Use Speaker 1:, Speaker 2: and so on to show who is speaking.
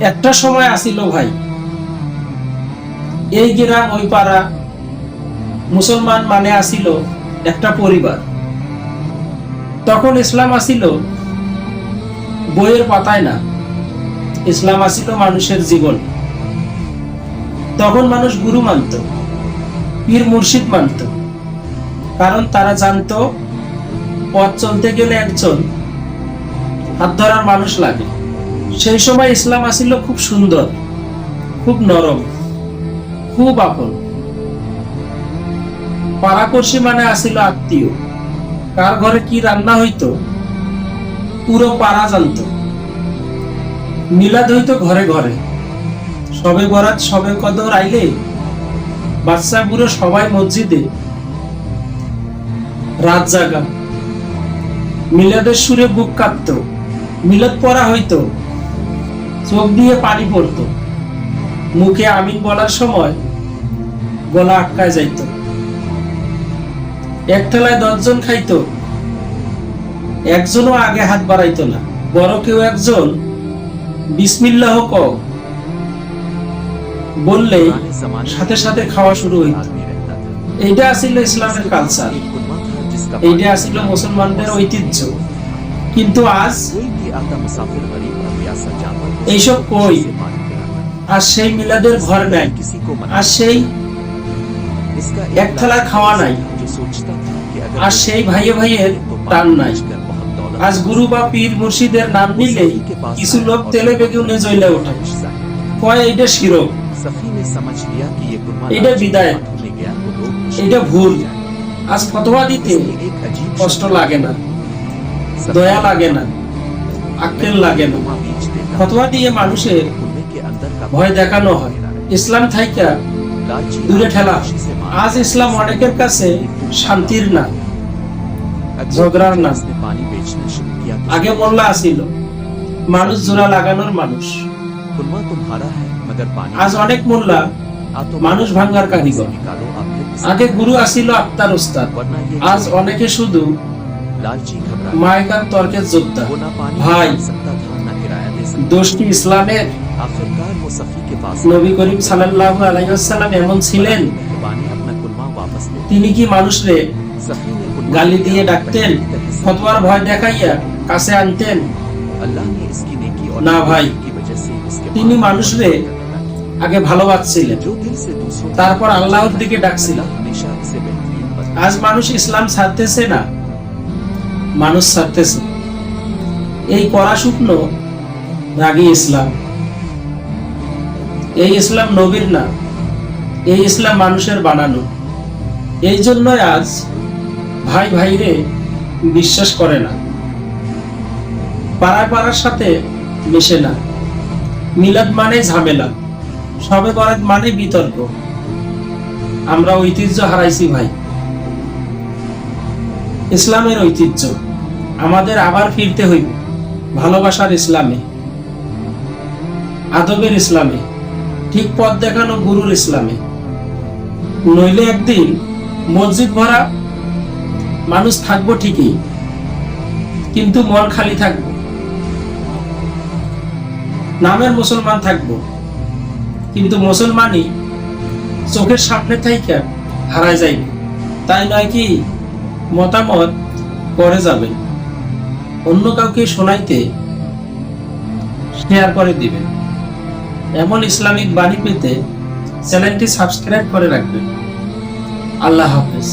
Speaker 1: একটা সময় আসিল ভাই। এই গ্রাম, ওই পাড়া মুসলমান মানে আসিল একটা পরিবার। তখন ইসলাম আসিল, বইয়ের পাতায় না। ইসলাম আসিল মানুষের জীবন। তখন মানুষ গুরু মানত, পীর মুর্শিদ মানত। কারণ তারা জানতো, পথ চলতে গেলে একজন হাত ধরার মানুষ লাগে। সেই সময় ইসলাম আসিল খুব সুন্দর, খুব নরম, খুব আপন। পাড়াপড়শি মানে আসিল আত্মীয়। কার ঘরে কি রান্না হইতো, পুরো পাড়া জানতো। মিলাদ হইতো ঘরে ঘরে। সবে বরাত, সবে কদর আইলে বাচ্চা বুড়ো সবাই মসজিদে রাত জাগা মিলাদের সুরে বুক কাঁপতো। মিলাদ পড়া হইতো। চোখ দিয়ে পানি পড়তো। মুখে আমিন বলার সময় গলা আটকায় যাইতো। এক ঠেলায় দশজন খাইতো। একজনও আগে হাত বাড়াইতো না। বড় কেউ একজন, বিসমিল্লাহ ক বললে সাথে সাথে খাওয়া শুরু হইত। এইটা আসিল ইসলামের কালচার এইটা আসিল মুসলমানদের ঐতিহ্য। কিন্তু আজ এইসব কই? আর সেই মিলাদের ঘর নাই। আর সেই এক থালা খাওয়া নাই। আর সেই ভাইয়ে ভাইয়ের টান নাই। আজ গুরু বা পীর মুর্শিদের নাম নিলেই কিছু লোক তেলে বেগুনে জ্বলে ওঠে। কয়, এইটা শিরক?
Speaker 2: এটা বিদায়।
Speaker 1: এইটা ভুল। আজ ফতোয়া দিতে কষ্ট লাগে না। দয়া লাগে না। লাগে না। ফতোয়া দিয়ে মানুষের ভয় দেখানো হয়। ইসলাম দূরে ঠেলা। আজ ইসলাম অনেকের কাছে শান্তির না, ঝগড়ার না। আগে মোল্লা আসিল মানুষ জোড়া লাগানোর মানুষ। আজ অনেক মোল্লা মানুষ ভাঙ্গার কারিগর। আগে গুরু আসিল আত্মার উস্তাদ আজ অনেকে শুধু এমন ছিলেন। তিনি কি মানুষরে গালি দিয়ে ডাকতেন ফতোয়ার ভয় দেখাইয়া কাছে আনতেন না ভাই তিনি মানুষরে আগে ভালোবাসছিলেন। তারপর আল্লাহর দিকে ডাকছিলেন। আজ মানুষ ইসলাম ছাড়তেছে না। মানুষ ছাড়তেছে। এই কড়া শুকনো রাগী ইসলাম। এই ইসলাম নবীর না, এই ইসলাম মানুষের বানানো। এই জন্যই আজ ভাই ভাইরে বিশ্বাস করে না। পাড়ায় পাড়ার সাথে মেশে না। মিলাদ মানে ঝামেলা, সবে বরাত মানে বিতর্ক। আমরা ঐতিহ্য হারাইছি ভাই। ইসলামের ঐতিহ্য। আমাদের আবার ফিরতে হইবে, ভালোবাসার ইসলামে, আদবের ইসলামে, ঠিক পথ দেখানো গুরুর ইসলামে। নইলে একদিন মসজিদ ভরা মানুষ থাকব ঠিকই, কিন্তু মন খালি থাকব। নামের মুসলমান থাকব, কিন্তু মুসলমানই চোখের সামনে থাইকা হারায় যাইবে। তাই নয় কি, মতামত করে যাবে। অন্য কাউকে শোনাইতে শেয়ার করে দিবেন এমন ইসলামিক বাণী পেতে চ্যানেলটি সাবস্ক্রাইব করে রাখবেন। আল্লাহ হাফেজ।